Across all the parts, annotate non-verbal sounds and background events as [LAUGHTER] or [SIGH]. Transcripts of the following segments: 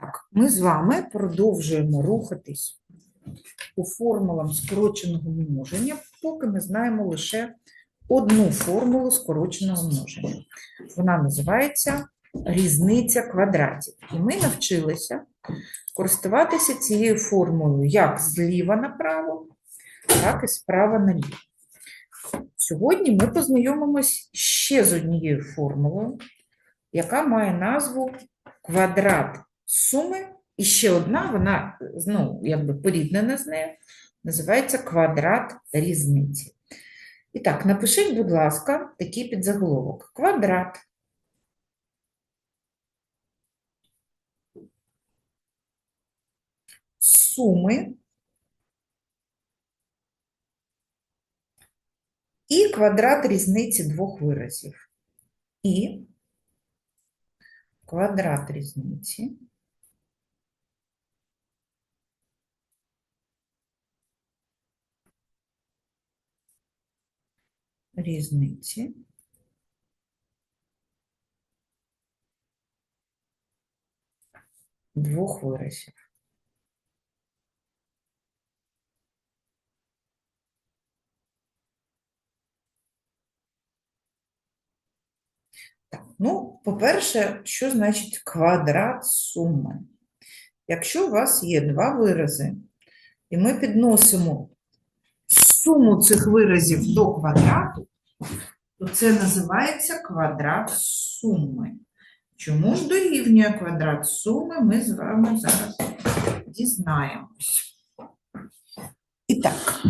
Так, ми з вами продовжуємо рухатись по формулам скороченого множення, поки ми знаємо лише одну формулу скороченого множення. Вона називається різниця квадратів. І ми навчилися користуватися цією формулою як зліва направо, так і справа наліво. Сьогодні ми познайомимось ще з однією формулою, яка має назву квадрат суми, і ще одна, вона ну, якби поріднена з нею, називається квадрат різниці. І так, напишіть, будь ласка, такий підзаголовок. Квадрат суми і квадрат різниці двох виразів. І квадрат різниці різниці двох виразів. Так, ну, по-перше, що значить квадрат суми? Якщо у вас є два вирази, і ми підносимо суму цих виразів до квадрату, то це називається квадрат суми. Чому ж дорівнює квадрат суми, ми з вами зараз дізнаємось. І так,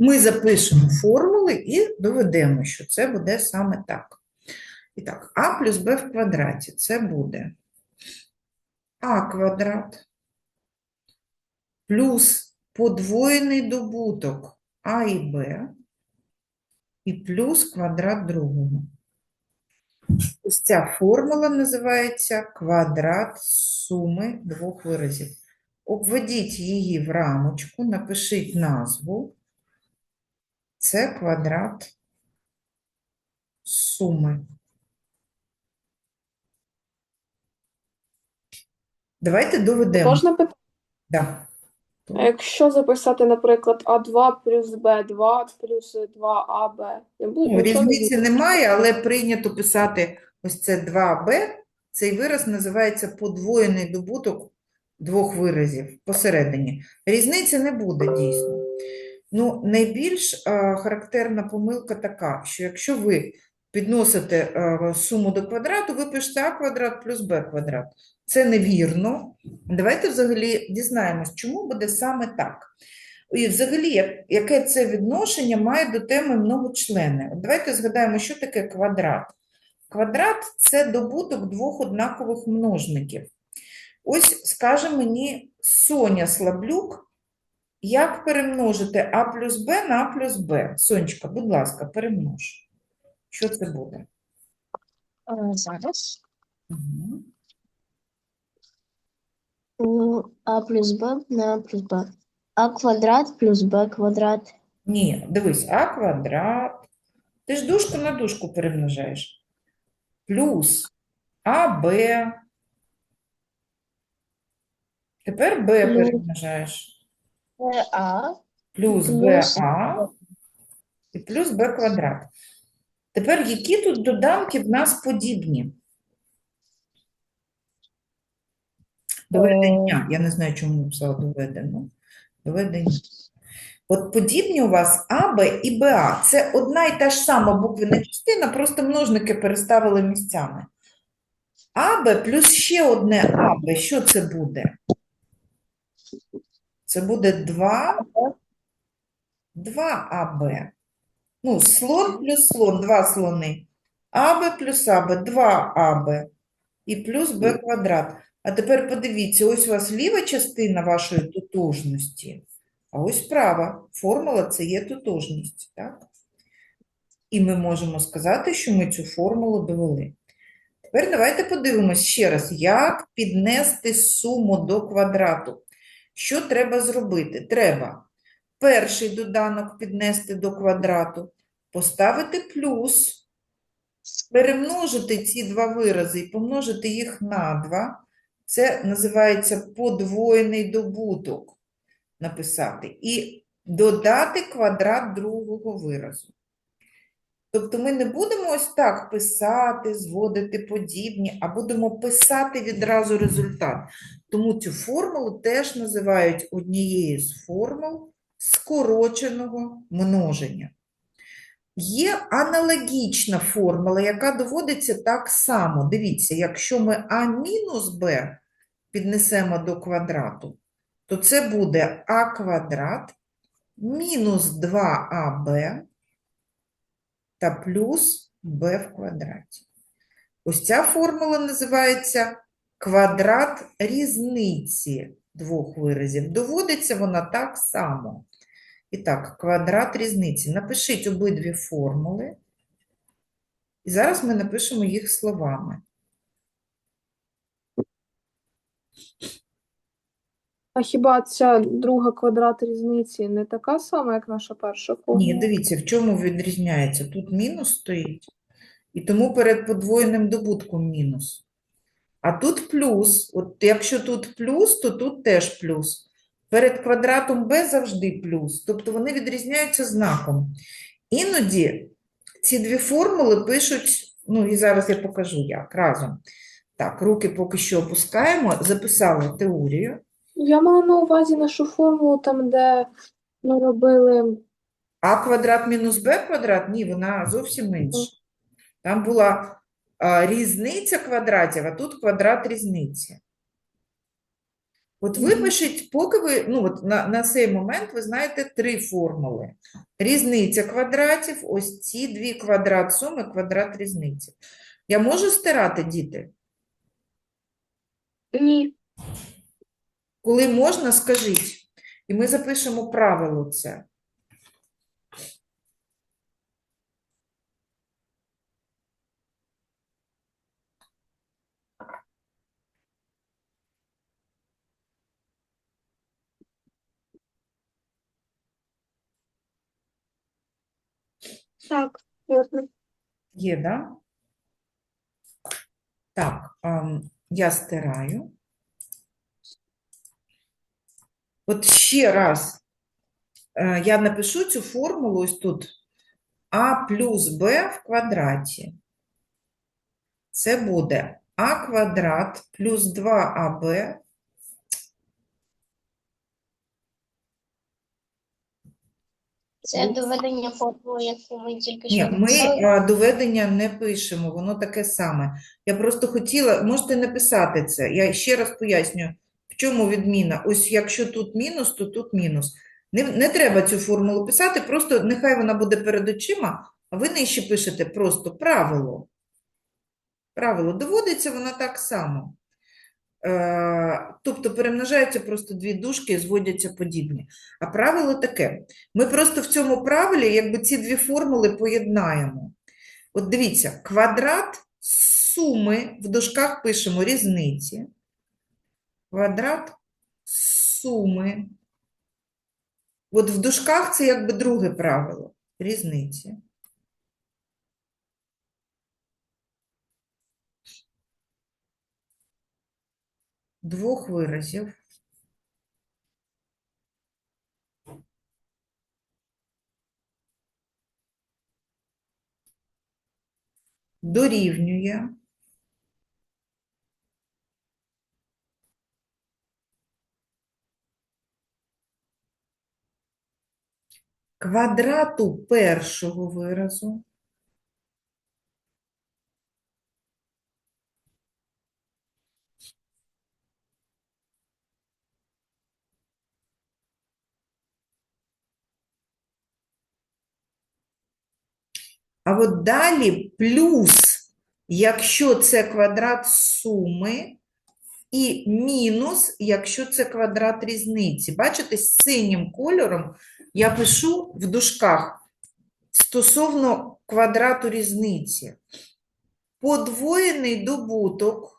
ми запишемо формули і доведемо, що це буде саме так. І так, а плюс b в квадраті це буде а квадрат плюс подвоєний добуток а і b і плюс квадрат другого. Ось ця формула називається квадрат суми двох виразів. Обведіть її в рамочку, напишіть назву. Це квадрат суми. Давайте доведемо. Можна питати, Да. А якщо записати, наприклад, А2 плюс Б2 плюс 2АБ, не буде Ну, нічого різниці немає, але прийнято писати ось це 2b. Цей вираз називається подвоєний добуток двох виразів посередині. Різниці не буде дійсно. Ну, найбільш а, характерна помилка така, що якщо ви підносите суму до квадрату, ви пишете а квадрат плюс b квадрат. Це невірно. Давайте взагалі дізнаємось, чому буде саме так. І взагалі, яке це відношення має до теми многочлени? Давайте згадаємо, що таке квадрат. Квадрат – це добуток двох однакових множників. Ось скаже мені Соня Слаблюк, як перемножити а плюс Б на а плюс Б. Сонечка, будь ласка, перемнож. Що це буде? Е, Зараз. Угу. А плюс Б на А плюс Б. А квадрат плюс Б квадрат. Ні, дивись, а квадрат. Ти ж дужку на дужку перемножаєш. Плюс АБ. Тепер Б перемножаєш. А Плюс Плюс БА і плюс Б квадрат. Тепер які тут доданки в нас подібні? Доведення. Я не знаю, чому написала доведено. Доведення. От подібні у вас А, Б і БА. Це одна і та ж сама буквена частина, просто множники переставили місцями. АБ плюс ще одне АБ. Що це буде? Це буде 2, 2 АБ. Ну, слон плюс слон, два слони. АБ плюс АБ, 2 АБ. І плюс Б квадрат. А тепер подивіться, ось у вас ліва частина вашої тотожності, а ось права. Формула – це є тотожність, так? І ми можемо сказати, що ми цю формулу довели. Тепер давайте подивимось ще раз, як піднести суму до квадрату. Що треба зробити? Треба перший доданок піднести до квадрату, поставити плюс, перемножити ці два вирази і помножити їх на 2, Це називається подвоєний добуток написати. І додати квадрат другого виразу. Тобто ми не будемо ось так писати, зводити подібні, а будемо писати відразу результат. Тому цю формулу теж називають однією з формул скороченого множення. Є аналогічна формула, яка доводиться так само. Дивіться, якщо ми а мінус b піднесемо до квадрату, то це буде а квадрат мінус 2аб та плюс b в квадраті. Ось ця формула називається квадрат різниці двох виразів. Доводиться вона так само. І так, квадрат різниці. Напишіть обидві формули. І зараз ми напишемо їх словами. А хіба ця друга квадрат різниці не така сама, як наша перша формула? Ні, дивіться, в чому відрізняється. Тут мінус стоїть, і тому перед подвоєним добутком мінус. А тут плюс. От якщо тут плюс, то тут теж плюс. Перед квадратом b завжди плюс. Тобто вони відрізняються знаком. Іноді ці дві формули пишуть, ну і зараз я покажу як, разом. Так, руки поки що опускаємо, записали теорію. Я мала на увазі нашу формулу там, де ми робили. А квадрат мінус Б квадрат? Ні, вона зовсім інша. Там була а, різниця квадратів, а тут квадрат різниці. От ви пишіть, поки ви, ну от на, на цей момент ви знаєте три формули. Різниця квадратів, ось ці дві квадрат суми, квадрат різниці. Я можу стирати, діти? Ні. Коли можна, скажіть. І ми запишемо правило це. Так, ясно. Є, да? Так, ам, я стираю. От ще раз е, я напишу цю формулу ось тут. А плюс Б в квадраті. Це буде А квадрат плюс 2АБ Це доведення формули, яку ми тільки Ні, що ми написали. а, доведення не пишемо, воно таке саме. Я просто хотіла, можете написати це. Я ще раз пояснюю, в чому відміна. Ось якщо тут мінус, то тут мінус. Не, не треба цю формулу писати, просто нехай вона буде перед очима, а ви нижче пишете просто правило. Правило доводиться воно так само. Е, тобто перемножаються просто дві дужки, зводяться подібні. А правило таке. Ми просто в цьому правилі якби ці дві формули поєднаємо. От дивіться, квадрат суми, в дужках пишемо різниці. Квадрат суми. От в дужках це якби друге правило. Різниці. Двох виразів. дорівнює квадрату першого виразу А от далі плюс, якщо це квадрат суми, і мінус, якщо це квадрат різниці. Бачите, з синім кольором я пишу в дужках стосовно квадрату різниці. Подвоєний добуток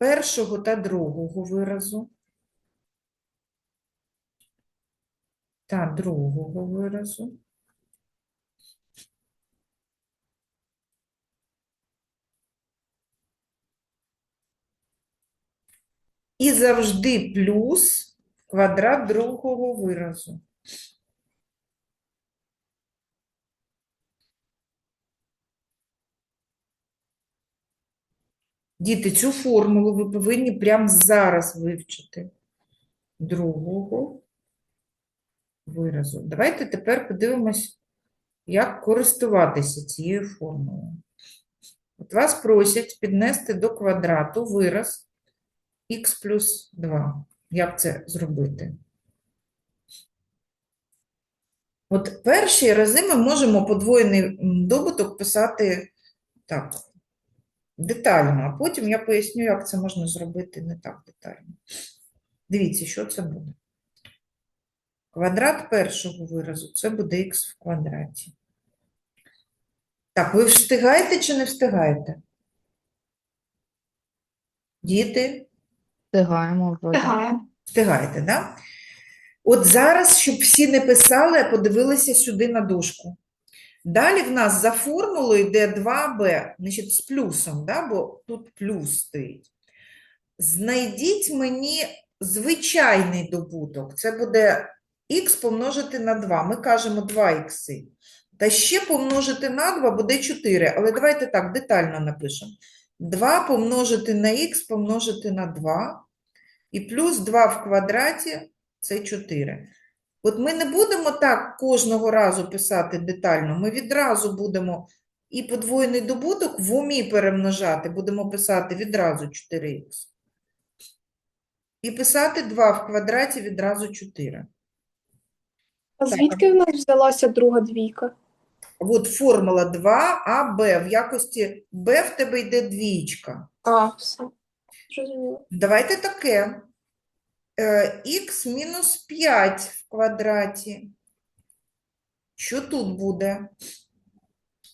першого та другого виразу та другого виразу. І завжди плюс квадрат другого виразу. Діти, цю формулу ви повинні прямо зараз вивчити. Другого виразу. Давайте тепер подивимось, як користуватися цією формулою. От вас просять піднести до квадрату вираз х плюс 2. Як це зробити? От перші рази ми можемо подвоєний добуток писати так, детально, а потім я поясню, як це можна зробити не так детально. Дивіться, що це буде. Квадрат першого виразу це буде х в квадраті. Так, ви встигаєте чи не встигаєте? Діти? Встигаємо вроді. Встигаєте, так? Да? От зараз, щоб всі не писали, а подивилися сюди на дошку. Далі в нас за формулою йде 2b, значить з плюсом, да? бо тут плюс стоїть. Знайдіть мені звичайний добуток. Це буде х помножити на 2. Ми кажемо 2х. Та ще помножити на 2 буде 4. Але давайте так детально напишемо. 2 помножити на х помножити на 2. І плюс 2 в квадраті це 4. От ми не будемо так кожного разу писати детально, ми відразу будемо і подвоєний добуток в умі перемножати, будемо писати відразу 4х. І писати 2 в квадраті відразу 4. А звідки в нас взялася друга двійка? От формула 2АБ, в якості Б в тебе йде двічка. А, все. Зрозуміло. Давайте таке. Х мінус 5 в квадраті. Що тут буде?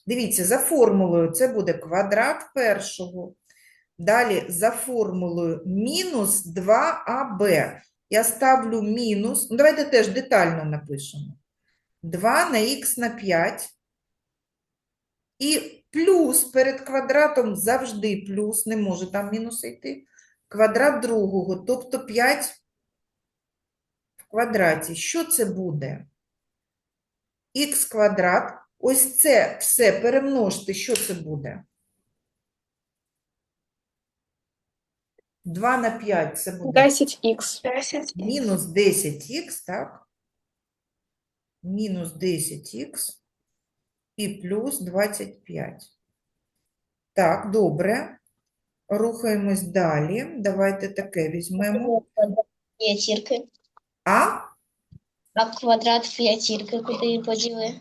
Дивіться, за формулою це буде квадрат першого. Далі за формулою мінус 2АБ. Я ставлю мінус, ну давайте теж детально напишемо. 2 на х на 5. І плюс перед квадратом завжди плюс, не може там мінус йти. Квадрат другого, тобто 5 в квадраті. Що це буде? Х квадрат. Ось це все перемножте, що це буде? 2 на 5 це буде 10х. 10. мінус 10х, так? Мінус 10х і плюс 25. Так, добре. Рухаємось далі. Давайте таке візьмемо. П'ятірки. А? А квадрат п'ятірки куди поділи?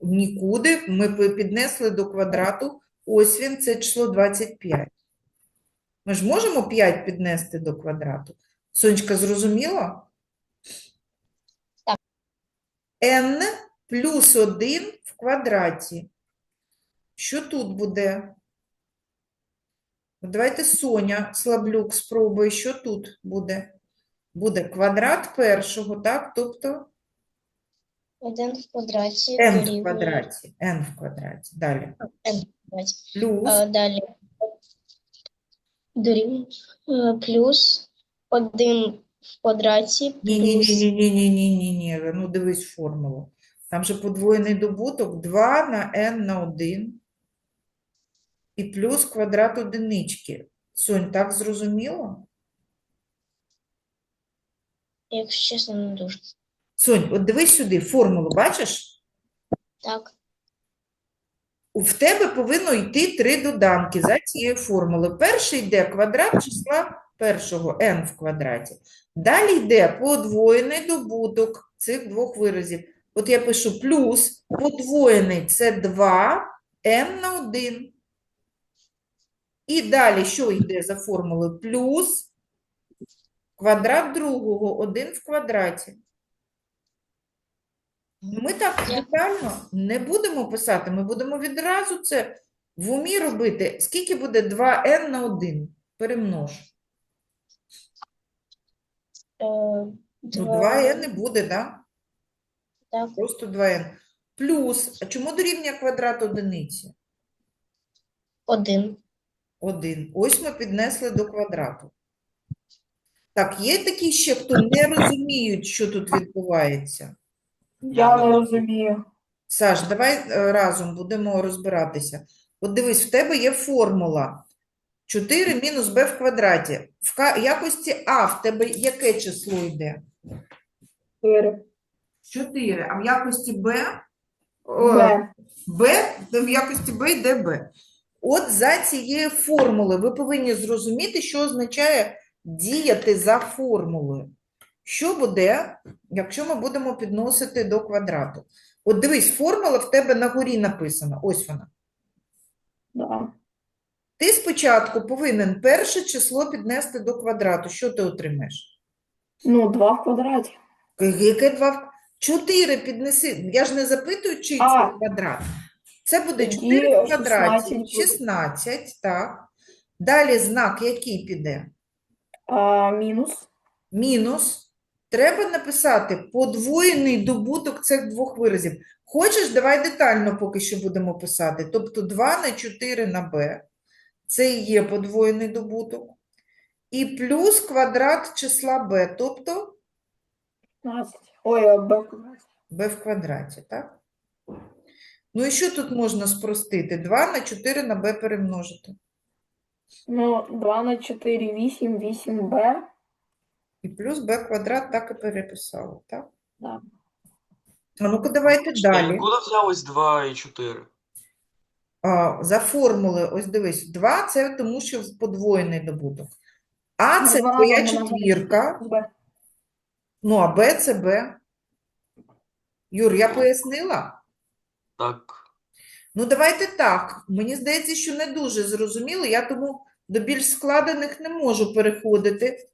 Нікуди. Ми піднесли до квадрату. Ось він, це число 25. Ми ж можемо 5 піднести до квадрату? Сонечка, зрозуміло? Так. n плюс 1 в квадраті. Що тут буде? Давайте Соня Слаблюк спробує, що тут буде? Буде квадрат першого, так? Тобто Один в квадраті n в дорівнює квадраті. n в квадраті. Далі. n в квадраті. Плюс далі дорівнює е, плюс один в квадраті плюс Ні-ні-ні-ні-ні-ні-ні-ні. Ну, дивись формулу. Там же подвоєний добуток 2 на n на 1 і плюс квадрат одинички. Сонь, так зрозуміло? Якщо чесно, не дуже. Сонь, от дивись сюди, формулу, бачиш? Так, В тебе повинно йти три доданки за цією формулою. Перший йде квадрат числа першого n в квадраті. Далі йде подвоєний добуток цих двох виразів. От я пишу плюс подвоєний це 2 n на 1. І далі що йде за формулою? Плюс квадрат другого 1 в квадраті. Ми так детально не будемо писати, ми будемо відразу це в умі робити. Скільки буде 2n на 1? Перемнож. е, Ну, 2n не буде. Да? Так. Просто 2n. Плюс, а чому дорівнює квадрат одиниці? Один. 1. Ось ми піднесли до квадрату. Так, є такі ще, хто не розуміють, що тут відбувається? Я не розумію. Саш, давай е, разом будемо розбиратися. От дивись, в тебе є формула 4 мінус b в квадраті. В ка- якості А в тебе яке число йде? 4. 4. А в якості Б? Б. Б, в якості Б йде Б. От за цією формулою ви повинні зрозуміти, що означає діяти за формулою. Що буде, якщо ми будемо підносити до квадрату? От дивись, формула в тебе на горі написана. Ось вона. Да. Ти спочатку повинен перше число піднести до квадрату. Що ти отримаєш? Ну, 2 в квадраті. Яке два? 4 піднеси. Я ж не запитую, чий А. це квадрат. Це буде Тоді 4 в квадраті. 16 16, так. Далі знак який піде? А, мінус. Мінус. Треба написати подвоєний добуток цих двох виразів. Хочеш, давай детально поки що будемо писати. Тобто 2 на 4 на b. Це і є подвоєний добуток. І плюс квадрат числа b, тобто 15. Ой, Б b в квадраті, так? Ну і що тут можна спростити? 2 на 4 на b перемножити. Ну, 2 на 4, 8, 8Б. І плюс b квадрат так і переписали, так? Да. А ну-ка давайте далі. Откуда взялось 2 і 4? А, за формулою, ось дивись, 2 – це тому, що подвоєний добуток. А це два твоя на четвірка, Б. ну а Б – це Б. Юр, я пояснила? Так. Ну, давайте так. Мені здається, що не дуже зрозуміло, я тому до більш складених не можу переходити.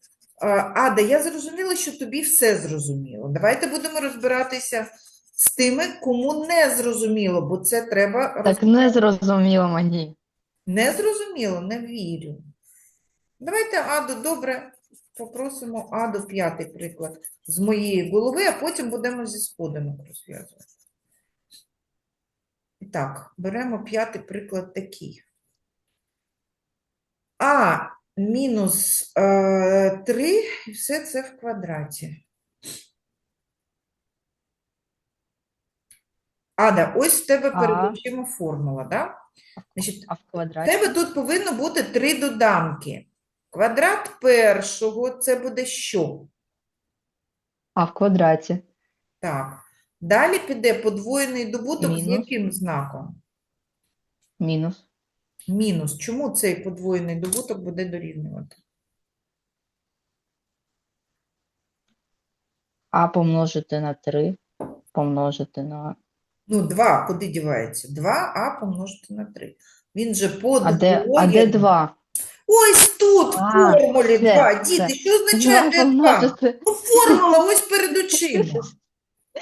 Ада, я зрозуміла, що тобі все зрозуміло. Давайте будемо розбиратися з тими, кому не зрозуміло, бо це треба Так не зрозуміло мені. Не зрозуміло, не вірю. Давайте Аду, добре, попросимо Аду п'ятий приклад з моєї голови, а потім будемо зі сходинок розв'язувати. Так, беремо п'ятий приклад такий. А мінус е, 3, і все це в квадраті. Ада, ось в тебе перед А. формула, так? Значить, А в в квадраті? тебе тут повинно бути три доданки. Квадрат першого це буде що? А в квадраті. Так. Далі піде подвоєний добуток з Мінус. яким знаком? Мінус. Мінус. Чому цей подвоєний добуток буде дорівнювати? А помножити на 3. Помножити на. Ну, 2 куди дівається? 2а помножити на 3. Він же А де, а де подвоєний. 2? Ось тут, в А, формулі все, 2. Діти, все. що означає 2 де 2? помножити, Ну, формула ось перед очима.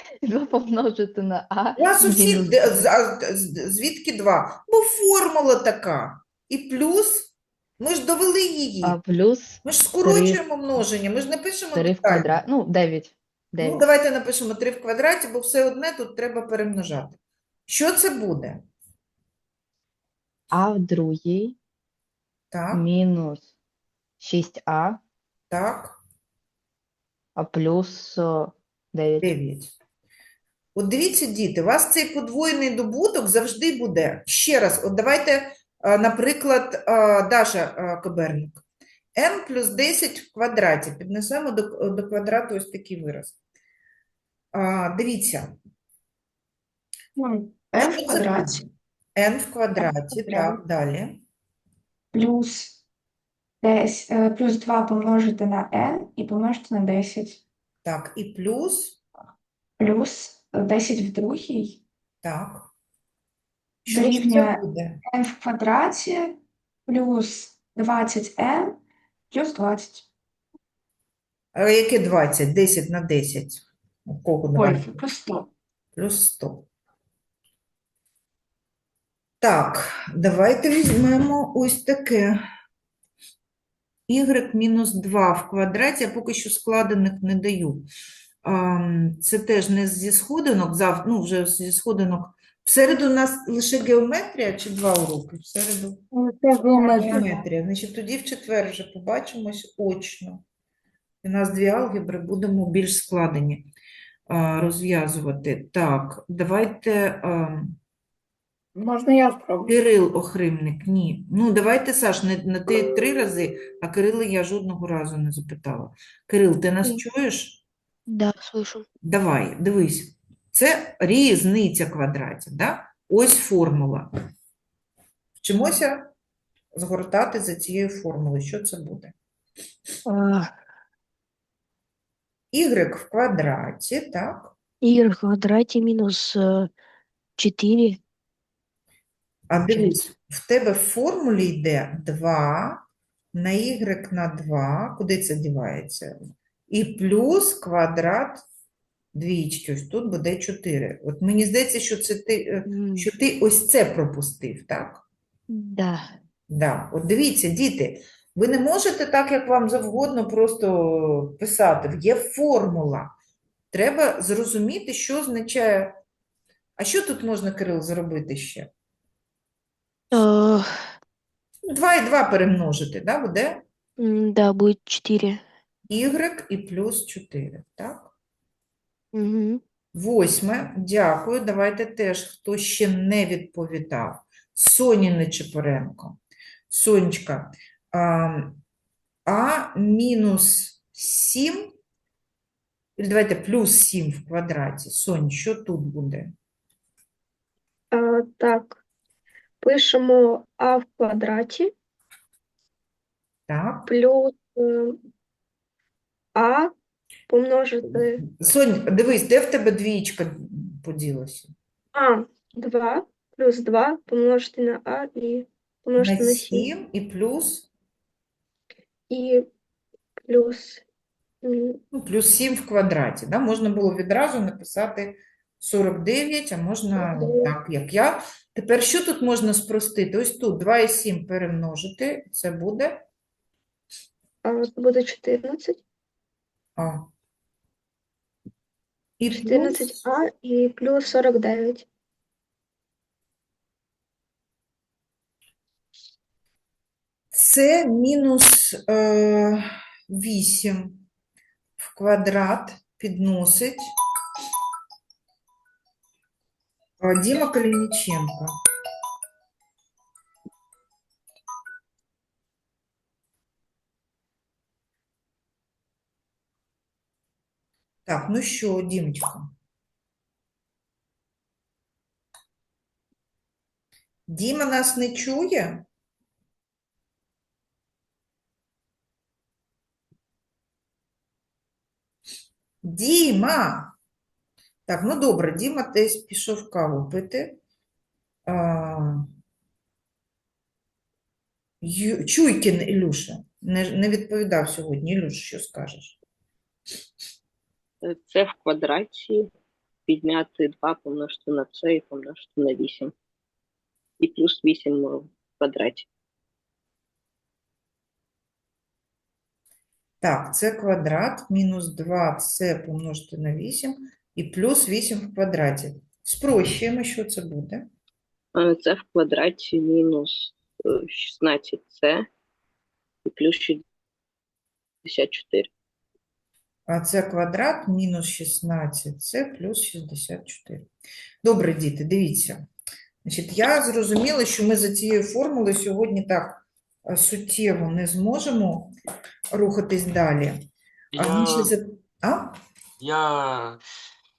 [LAUGHS] 2 помножити на А. У вас у всіх мінус де- з- а, з- звідки 2? Бо формула така. І плюс, ми ж довели її. А плюс Ми ж скорочуємо множення, ми ж не пишемо 3 в детально. квадраті. Ну, 9. Ну, 9. давайте напишемо 3 в квадраті, бо все одне тут треба перемножати. Що це буде? А в другій Так, мінус 6А, так, а плюс о, 9. 9. От дивіться, діти, у вас цей подвоєний добуток завжди буде. Ще раз, от давайте, наприклад, Даша Коберник. n плюс 10 в квадраті. Піднесемо до, до квадрату ось такий вираз. А, Дивіться, n в квадраті n в квадраті, так, далі. плюс 10, е, плюс 2 помножити на n і помножити на 10. Так, і плюс, Плюс 10 в другій, так. Що це Дорівнює буде? n в квадраті, плюс 20n, плюс 20. А яке 20? 10 на 10. У кого Ой, 20? плюс 100. Плюс 100. Так, давайте візьмемо ось таке. y мінус 2 в квадраті, я поки що складених не даю. Це теж не зі сходинок, зав... ну, вже зі сходинок. В середу у нас лише геометрія чи два уроки? В середу Це геометрія. геометрія. Значить, тоді в четвер вже побачимось очно. У нас дві алгебри будемо більш складені розв'язувати. Так, давайте. Можна я спробую? Кирил Охримник, ні. Ну, давайте, Саш, не, не ти три рази, а Кирила я жодного разу не запитала. Кирил, ти нас чуєш? Да, слышу. Давай, дивись. Це різниця квадратів, да? Ось формула. Вчимося згортати за цією формулою. Що це буде? Y в квадраті, так? Y в квадраті мінус 4. А дивись, в тебе в формулі йде 2 на y на 2. Куди це дівається? І плюс квадрат двічки. Ось тут буде 4. От мені здається, що це ти, е, що ти ось це пропустив, так? Да. Да. От дивіться, діти, ви не можете так, як вам завгодно, просто писати. Є формула. Треба зрозуміти, що означає. А що тут можна, Кирил, зробити ще? 2 і 2 перемножити, да, буде Да, буде 4. Y і плюс 4, так? Угу. Восьме, дякую. Давайте теж, хто ще не відповідав. Соні Нечипоренко. Сонечка, а, а мінус 7, давайте плюс 7 в квадраті. Сонь, що тут буде? А, так. Пишемо а в квадраті Так. плюс е, а помножити Сонь, дивись, де в тебе двічка поділася? а 2 плюс 2 помножити на а і помножити на 7 7 і плюс, і плюс м, ну, плюс 7 в квадраті. Да? Можна було відразу написати 49, а можна 49. так, як я. Тепер що тут можна спростити? Ось тут 2 і 7 перемножити, це буде а, це буде 14. А. І плюс 14а і плюс 49. це мінус е, 8 в квадрат підносить е, Діма Калініченко. Так, ну що, Дімочка? Діма нас не чує? Діма! Так, ну добре, Діма десь пішов каву пити. А, Чуйкін Ілюша не, не відповідав сьогодні. Ілюш, що скажеш? Це в квадраті підняти 2 помножити на це і помножити на 8. І плюс 8 в квадраті. Так, це квадрат, мінус 2 це помножити на 8 і плюс 8 в квадраті. Спрощуємо, що це буде. А Це в квадраті мінус 16c і плюс 64. А це квадрат мінус 16, це плюс 64. Добре, діти, дивіться. Значить, я зрозуміла, що ми за цією формулою сьогодні так е, суттєво не зможемо рухатись далі. А Я, більше за... А? я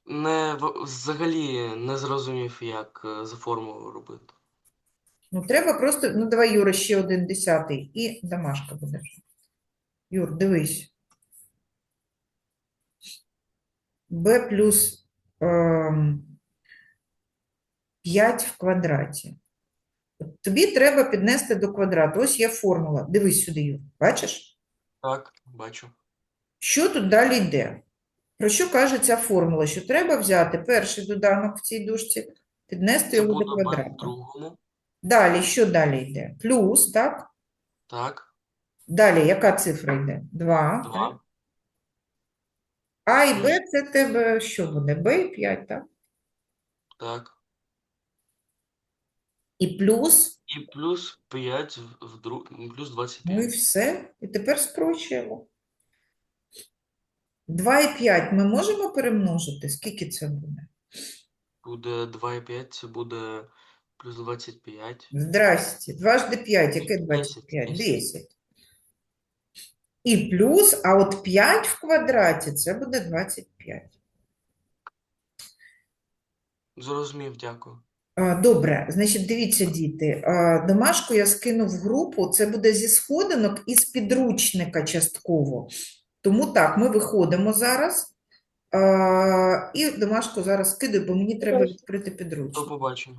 не, взагалі не зрозумів, як е, за формулу робити. Ну, треба просто, ну, давай, Юра, ще один десятий і домашка буде. Юр, дивись. B плюс ем, 5 в квадраті. Тобі треба піднести до квадрату. Ось є формула. Дивись сюди, Юр. Бачиш? Так, бачу. Що тут далі йде? Про що каже ця формула? Що треба взяти перший доданок в цій дужці, піднести його до квадрату. Далі, що далі йде? Плюс, так? Так, Далі, яка цифра йде? 2. 2. А і Б це тебе що буде? Б і 5, так? Так. І плюс, І плюс 5 в, друг... плюс ну і все. І тепер спрощуємо. 2 і 5 ми можемо перемножити? Скільки це буде? Буде 2 і 5, це буде плюс 25. Здрасте. 2 5, яке 25? 10. 10. І плюс, а от 5 в квадраті це буде 25. Зрозумів, дякую. Добре, значить, дивіться, діти, домашку я скину в групу, це буде зі сходинок і з підручника частково. Тому так, ми виходимо зараз, і домашку зараз скидаю, бо мені треба відкрити До підручник. побачення.